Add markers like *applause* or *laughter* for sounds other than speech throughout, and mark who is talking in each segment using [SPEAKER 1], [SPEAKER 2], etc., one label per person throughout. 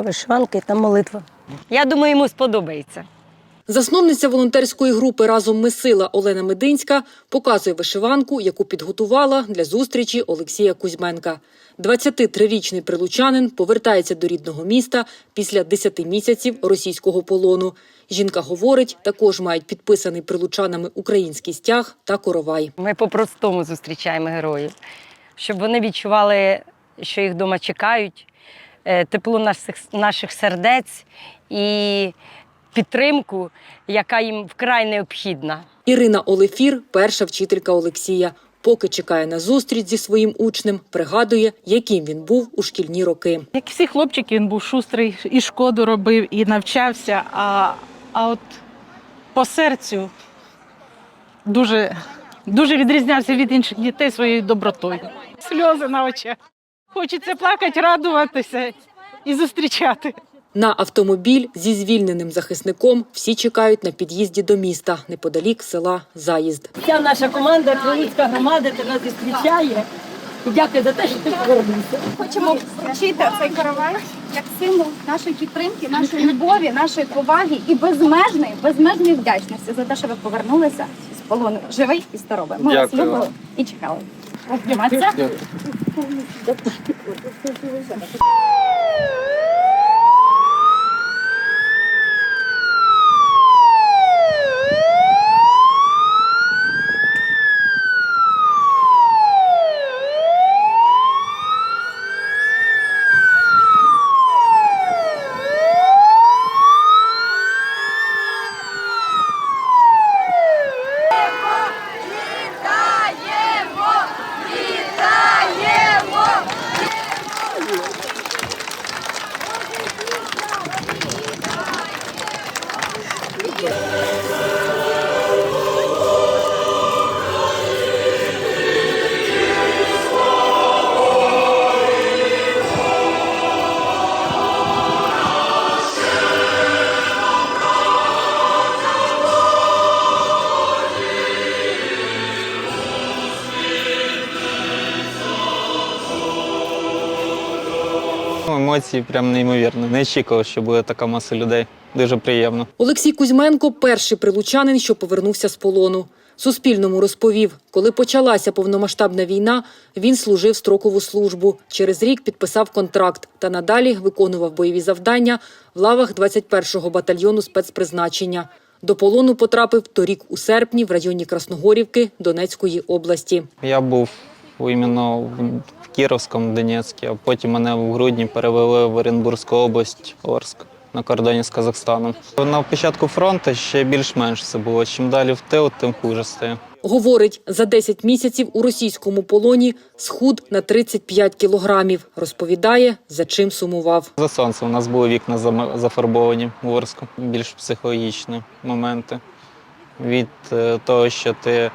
[SPEAKER 1] сорочка, вишиванка і там молитва. Я думаю, йому сподобається.
[SPEAKER 2] Засновниця волонтерської групи Разом ми сила Олена Мединська показує вишиванку, яку підготувала для зустрічі Олексія Кузьменка. 23-річний прилучанин повертається до рідного міста після 10 місяців російського полону. Жінка говорить, також мають підписаний прилучанами український стяг та коровай.
[SPEAKER 1] Ми по-простому зустрічаємо героїв, щоб вони відчували, що їх вдома чекають, тепло наших, наших сердець і підтримку, яка їм вкрай необхідна.
[SPEAKER 2] Ірина Олефір – перша вчителька Олексія. Поки чекає на зустріч зі своїм учнем, пригадує, яким він був у шкільні роки.
[SPEAKER 3] Як всі хлопчики, він був шустрий, і шкоду робив, і навчався. А, а от по серцю дуже, дуже відрізнявся від інших дітей своєю добротою. Сльози на очах. Хочеться плакати, радуватися і зустрічати.
[SPEAKER 2] На автомобіль зі звільненим захисником всі чекають на під'їзді до міста, неподалік села Заїзд.
[SPEAKER 1] Вся наша команда, Прилуцька громада тебе зустрічає. І дякую за те, що ти повернувся.
[SPEAKER 4] Хочемо вручити цей каравай як символ нашої підтримки, нашої любові, нашої поваги і безмежної, безмежної вдячності за те, що ви повернулися з полону живий і здоровий. Ми вас любили і чекали.
[SPEAKER 5] 맞아? 네. *laughs* Емоції прям неймовірні. Не очікував, що буде така маса людей. Дуже приємно.
[SPEAKER 2] Олексій Кузьменко – перший прилучанин, що повернувся з полону. Суспільному розповів, коли почалася повномасштабна війна, він служив строкову службу. Через рік підписав контракт та надалі виконував бойові завдання в лавах 21-го батальйону спецпризначення. До полону потрапив торік у серпні в районі Красногорівки Донецької області.
[SPEAKER 5] Я був іменно в в Кіровському, Донецьку, а потім мене в грудні перевели в Оренбурзьку область, Орск, на кордоні з Казахстаном. На початку фронту ще більш-менш все було. Чим далі в тил, тим хуже стає.
[SPEAKER 2] Говорить, за 10 місяців у російському полоні схуд на 35 кілограмів. Розповідає, за чим сумував.
[SPEAKER 5] За сонцем у нас були вікна зафарбовані в Орску. Більш психологічні моменти. Від е, того, що ти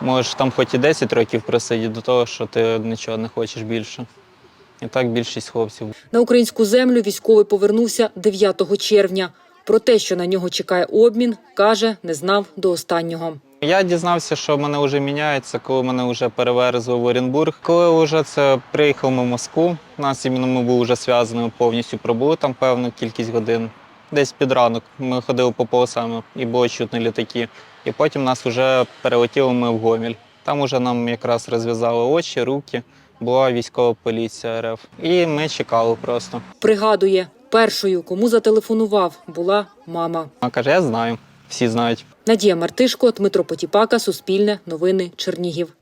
[SPEAKER 5] можеш там хоч і 10 років просидіти, до того, що ти нічого не хочеш більше. І так більшість хлопців.
[SPEAKER 2] На українську землю військовий повернувся 9 червня. Про те, що на нього чекає обмін, каже, не знав до останнього.
[SPEAKER 5] Я дізнався, що мене вже міняється, коли мене вже переверзли в Оренбург. Коли вже це приїхав ми в Москву, нас іменно ми були вже зв'язані повністю, пробули там певну кількість годин. Десь під ранок ми ходили по полосами і було чутно літаки. І потім нас вже перелетіли ми в Гоміль. Там уже нам якраз розв'язали очі, руки. Була військова поліція РФ. І ми чекали просто.
[SPEAKER 2] Пригадує, першою, кому зателефонував, була мама.
[SPEAKER 5] Вона каже, я знаю, всі знають.
[SPEAKER 2] Надія Мартишко, Дмитро Потіпака, Суспільне, Новини, Чернігів.